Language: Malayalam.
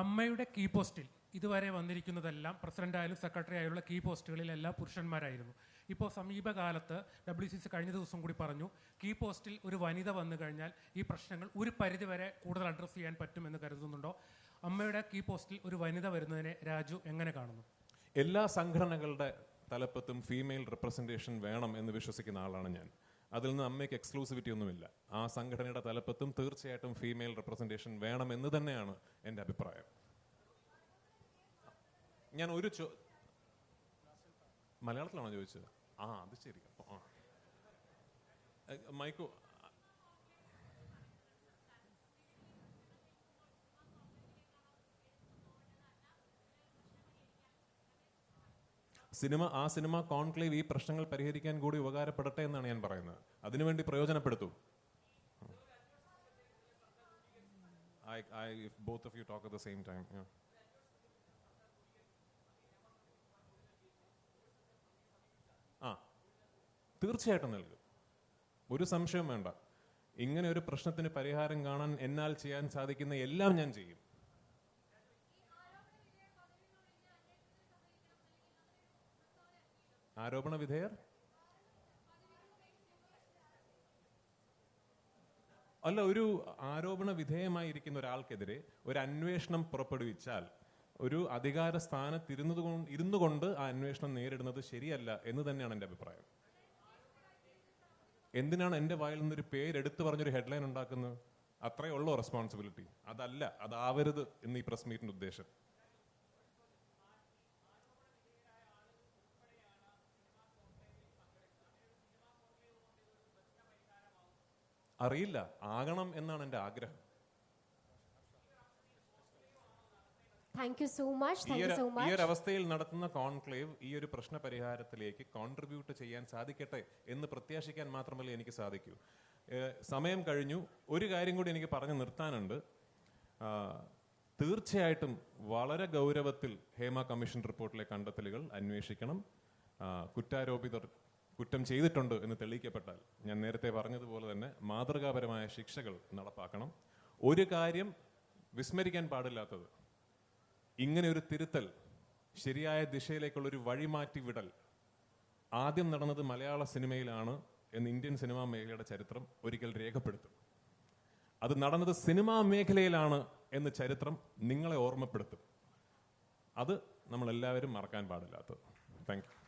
അമ്മയുടെ കീ പോസ്റ്റിൽ ഇതുവരെ വന്നിരിക്കുന്നതെല്ലാം പ്രസിഡന്റ് ആയാലും സെക്രട്ടറി ആയാലുള്ള കീ പോസ്റ്റുകളിലെല്ലാം പുരുഷന്മാരായിരുന്നു. ഇപ്പോൾ സമീപകാലത്ത് ഡബ്ല്യു സി സി കഴിഞ്ഞ ദിവസം കൂടി പറഞ്ഞു കീ പോസ്റ്റിൽ ഒരു വനിത വന്നു കഴിഞ്ഞാൽ ഈ പ്രശ്നങ്ങൾ ഒരു പരിധിവരെ കൂടുതൽ അഡ്രസ്സ് ചെയ്യാൻ പറ്റുമെന്ന് കരുതുന്നുണ്ടോ? അമ്മയുടെ കീ പോസ്റ്റിൽ ഒരു വനിത വരുന്നതിനെ രാജു എങ്ങനെ കാണുന്നു? എല്ലാ സംഘടനകളുടെ തലപ്പത്തും ഫീമെയിൽ റെപ്രസെന്റേഷൻ വേണം എന്ന് വിശ്വസിക്കുന്ന ആളാണ് ഞാൻ. അതിൽ നിന്ന് അമ്മയ്ക്ക് എക്സ്ക്ലൂസിവിറ്റി ഒന്നുമില്ല. ആ സംഘടനയുടെ തലപ്പത്തും തീർച്ചയായിട്ടും ഫീമെയിൽ റെപ്രസെന്റേഷൻ വേണം എന്ന് തന്നെയാണ് എന്റെ അഭിപ്രായം. ഞാൻ ഒരു ചോ മലയാളത്തിലാണോ ചോദിച്ചത്? ആ അത് ശരി. അപ്പോൾ ആ. മൈക്കോ സിനിമ ആ സിനിമ കോൺക്ലേവ് ഈ പ്രശ്നങ്ങൾ പരിഹരിക്കാൻ കൂടി ഉപകാരപ്പെടട്ടെ എന്നാണ് ഞാൻ പറയുന്നത്. അതിനുവേണ്ടി പ്രയോജനപ്പെടുത്തൂ. I I if both of you talk at the same time, ആ തീർച്ചയായിട്ടും നൽകും. ഒരു സംശയം വേണ്ട. ഇങ്ങനെ ഒരു പ്രശ്നത്തിന് പരിഹാരം കാണാൻ എന്നാൽ ചെയ്യാൻ സാധിക്കുന്ന എല്ലാം ഞാൻ ചെയ്യും. ആരോപണ വിധേയർ? അല്ല ഒരു ആരോപണ വിധേയമായിരിക്കുന്ന ഒരാൾക്കെതിരെ ഒരു അന്വേഷണം പുറപ്പെടുവിച്ചാൽ ഒരു അധികാര സ്ഥാനത്തിരുന്നത് കൊണ്ട് ഇരുന്നു കൊണ്ട് ആ അന്വേഷണം നേരിടുന്നത് ശരിയല്ല എന്ന് തന്നെയാണ് എന്റെ അഭിപ്രായം. എന്തിനാണ് എന്റെ വായിൽ നിന്നൊരു പേരെടുത്ത് പറഞ്ഞൊരു ഹെഡ്ലൈൻ ഉണ്ടാക്കുന്നത്? അത്രയേ ഉള്ളൂ റെസ്പോൺസിബിലിറ്റി. അതല്ല അതാവരുത് എന്ന് ഈ പ്രസ് മീറ്റിന്റെ ഉദ്ദേശം. അറിയില്ല. ആകണം എന്നാണ് എന്റെ ആഗ്രഹം. താങ്ക് യു സോ മച്ച് ഈ താങ്ക് യു ഒരു സോ ഈ മച്ച് ഒരു അവസ്ഥയിൽ നടത്തുന്ന കോൺക്ലേവ് ഈ ഒരു പ്രശ്ന പരിഹാരത്തിലേക്ക് കോൺട്രിബ്യൂട്ട് ചെയ്യാൻ സാധിക്കട്ടെ എന്ന് പ്രത്യാശിക്കാൻ മാത്രമല്ല എനിക്ക് സാധിക്കൂ. സമയം കഴിഞ്ഞു. ഒരു കാര്യം കൂടി എനിക്ക് പറഞ്ഞു നിർത്താനുണ്ട്. തീർച്ചയായിട്ടും വളരെ ഗൗരവത്തിൽ ഹേമ കമ്മീഷൻ റിപ്പോർട്ടിലെ കണ്ടെത്തലുകൾ അന്വേഷിക്കണം. കുറ്റാരോപിതർ കുറ്റം ചെയ്തിട്ടുണ്ട് എന്ന് തെളിയിക്കപ്പെട്ടാൽ ഞാൻ നേരത്തെ പറഞ്ഞതുപോലെ തന്നെ മാതൃകാപരമായ ശിക്ഷകൾ നടപ്പാക്കണം. ഒരു കാര്യം വിസ്മരിക്കാൻ പാടില്ലാത്തത് ഇങ്ങനെ ഒരു തിരുത്തൽ ശരിയായ ദിശയിലേക്കുള്ള ഒരു വഴിമാറ്റി വിടൽ ആദ്യം നടന്നത് മലയാള സിനിമയിലാണ് എന്ന് ഇന്ത്യൻ സിനിമാ മേഖലയുടെ ചരിത്രം ഒരിക്കൽ രേഖപ്പെടുത്തും. അത് നടന്നത് സിനിമാ മേഖലയിലാണ് എന്ന് ചരിത്രം നിങ്ങളെ ഓർമ്മപ്പെടുത്തും. അത് നമ്മളെല്ലാവരും മറക്കാൻ പാടില്ലാത്തത്. Thank you